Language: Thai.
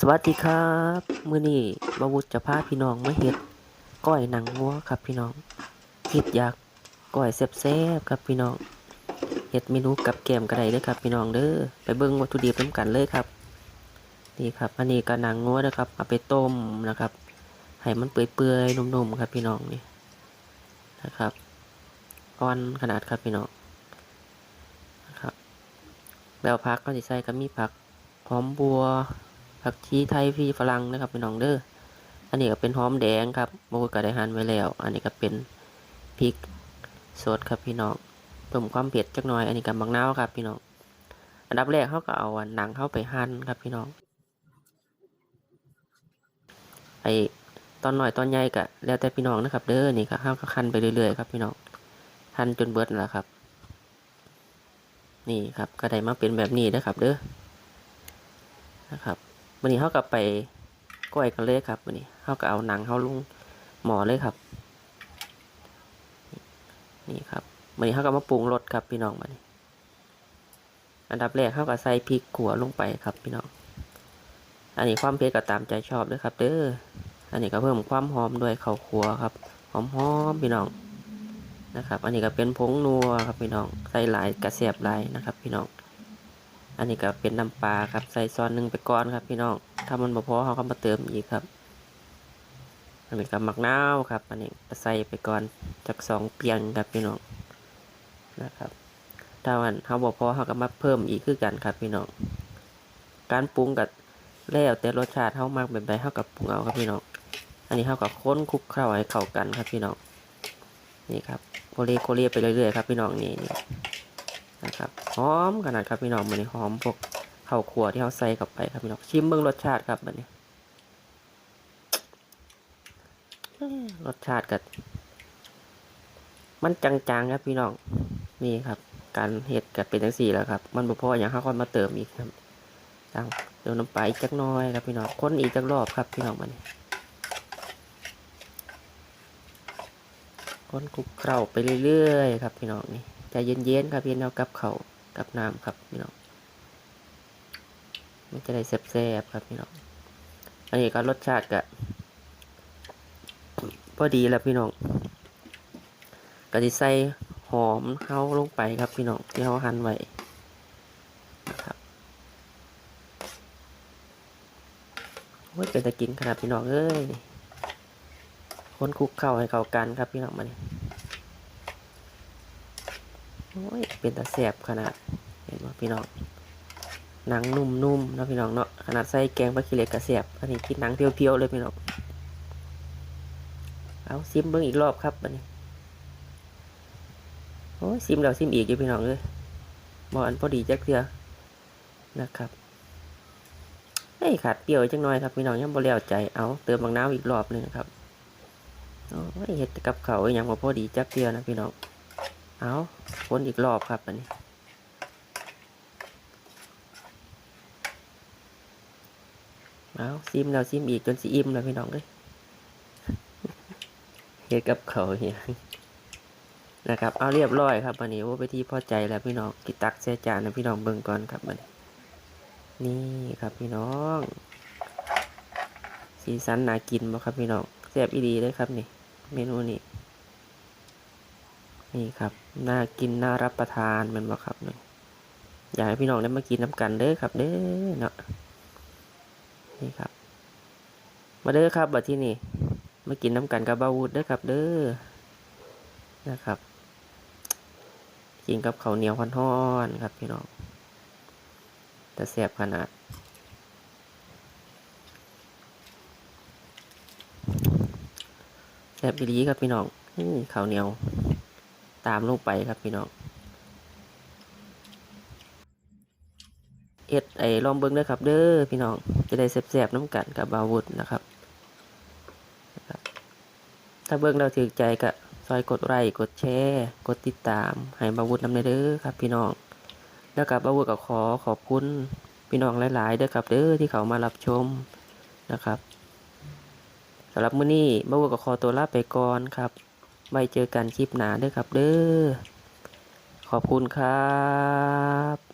สวัสดีครับมื้อนี้บาวุฒจะพาพี่น้องมาเฮ็ดก้อยหนังวัวครับพี่น้องคิดอยากก้อยแซ่บๆครับพี่น้องเฮ็ดเมนูกับแกล้มก็ไดเด้อครับ พี่น้องเด้อไปเบิ่งวัตถุดิบนำกันเลยครับนี่ครับ อันนี้ก็หนังงัวนะครับเอาไปต้มนะครับให้มันเปื่อยๆนุ่มๆครับพี่น้องนี่นะครับอ่อนขนาดครับพี่น้องนะครับแล้วผักก็สิใส่ก็มีผักหอมบัว ผักชีไทยพี่ฝรั่งนะครับพี่น้องเด้ออันนี้ก็เป็นหอมแดงครับโมก็ได้หั่นไว้แล้ว อันนี้ก็เป็นพริกสดครับพี่น้องเพิ่มความเผ็ดจักหน่อย อันนี้กับมังนาวครับพี่น้อง อันดับแรกเขาก็เอาหนังเข้าไปหั่นครับพี่น้อง ไอตอนหน่อยตอนใหญ่ก็แล้วแต่พี่น้องนะครับ เด้อนี่ก็เขาก็คั่นไปเรื่อยๆครับพี่น้องหั่นจนเบิดแล้วครับ นี่ครับก็ได้มาเป็นแบบนี้นะครับ เด้อนะครับ วันนี้เขากับไปก้อยกันเลยครับวันนี้เขาก็เอาหนังเขาลุงหมอเลยครับ นี่ครับวันนี้เขาก็มาปรุงรสครับพี่น้องวันนี้ อันดับแรกเขาก็ใส่พริกขัวลงไปครับพี่น้อง อันนี้ความเผ็ดก็ตามใจชอบเลยครับเด้ออันนี้ก็เพิ่มความหอมด้วยข้าวคั่วครับหอมหอมๆพี่น้องนะครับ อันนี้ก็เป็นผงนัวครับพี่น้องใส่หลายกระเสียบหลายนะครับ พี่น้อง อันนี้ก็เป็นน้ำปลาครับใส่ซอนหนึ่งไปก่อนครับ พี่น้องถ้ามันบ่พอเขาก็มาเติมอีกครับอันนี้ก็มักนาวครับ อันนี้ใส่ไปก่อนจากสองเปียงครับพี่น้องนะครับ ถ้าวันเขาบ่พอเขาก็มาเพิ่มอีกคือกันครับพี่น้องการปรุงกับแล้วแต่รสชาติเขามากแบบใดเขากับปรุงเอาครับพี่น้องอันนี้เขากับค้นคลุกเข้าให้เข้ากันครับพี่น้องนี่ครับโคเรโคเรไปเรื่อยๆครับพี่น้องนี่นะครับ หอมขนาดครับพี่น้องมันนี้หอมพวกข้าวคั่วที่เขาใส่เข้าไปครับพี่น้องชิมเบิ่งรสชาติครับมันนี้รสชาติกับมันจางๆครับพี่น้องนี่ครับ การเห็ดกับเป็นจังสี่แล้วครับ มันบ่พออย่างเขาก็มาเติมอีกครับตังเดี๋ยวน้ำปลาอีกจักน้อยครับพี่น้องคนอีกจักรอบครับพี่น้องมันนี้คนคลุกเคล้าไปเรื่อยๆครับพี่น้องนี่ใจเย็นๆครับพี่น้องกับเขา กับน้ำครับพี่น้องมันจะได้แซ่บๆครับพี่น้องอันนี้ก็รสชาติก็พอดีแล้วพี่น้องก็จะใส่หอมเข้าลงไปครับพี่น้องที่เขาหั่นไว้นะครับโอ้ยเป็นตะกินขนาดพี่น้องเอ้ยคนคลุกเข้าให้เข้ากันครับพี่น้องมาเนี่ย โอ้ยเป็นตาแสบขนาดเห็นไหมพี่น้องหนังนุ่มๆนะพี่น้องเนาะขนาดใส่แกงปลาคิเหล็กกระแสบอันนี้กินหนังเพียวๆเลยพี่น้องเอาซิมเบิ้งอีกรอบครับอันนี้โอ้ยซิมแล้วซิมอีกอยู่พี่น้องเลยบออันพอดีจักเทือนะครับเฮ้ยขาดเปรี้ยวจังหน่อยครับพี่น้องยังบ่แล้วใจเอาเติมบางน้ำอีกรอบหนึ่งครับโอ้ยเห็ดกับเขาอหยังบ่พอดีจักเทือนะพี่น้อง เอาคนอีกรอบครับอันนี้ เอาซิมแล้วซิมอีกจนสิอิ่มแล้วพี่น้องเลยเฮ็ดกับเขาเนี่ยนะครับ เอาเรียบร้อยครับวันนี้ว่าไปที่พอใจแล้วพี่น้องกิตักเสียจานนะพี่น้องเบิ่งก่อนครับวันนี้นี่ครับพี่น้อง สีสันน่ากินบ่ครับพี่น้องแซ่บอีดีเลยครับนี่ เมนูนี้ นี่ครับน่ากินน่ารับประทานมันบ่ครับนี่อยากให้พี่น้องได้มากินน้ำกันเด้อครับ เด้อเนาะนี่ครับ มาเด้อครับบัดที่นี่มากินน้ำกันกับบาวูดเด้อครับ เด้อนะครับ กินกับข้าวเหนียวฮ้อนๆครับ พี่น้องแต่แซ่บขนาดแซ่บอีหลีครับพี่น้องข้าวเหนียว ตามลงไปครับพี่น้องเอ็ดไอ้ลองเบิ้งเด้อครับ เด้อพี่น้องจะได้แซ่บๆน้ำกันกับบาวุธนะครับ ถ้าเบิ้งเราถือใจก็ซอยกดไลค์กดแชร์กดติดตามให้บาวุธนำเด้อครับ พี่น้องแล้วกับบาวุธก็ขอขอบคุณพี่น้องหลายๆเด้อครับเด้อที่เขามารับชมนะครับสำหรับมื้อนี้บาวุธก็ขอตัวลาไปก่อนครับ ไว้เจอกันคลิปหน้าเด้อครับเด้อขอบคุณครับ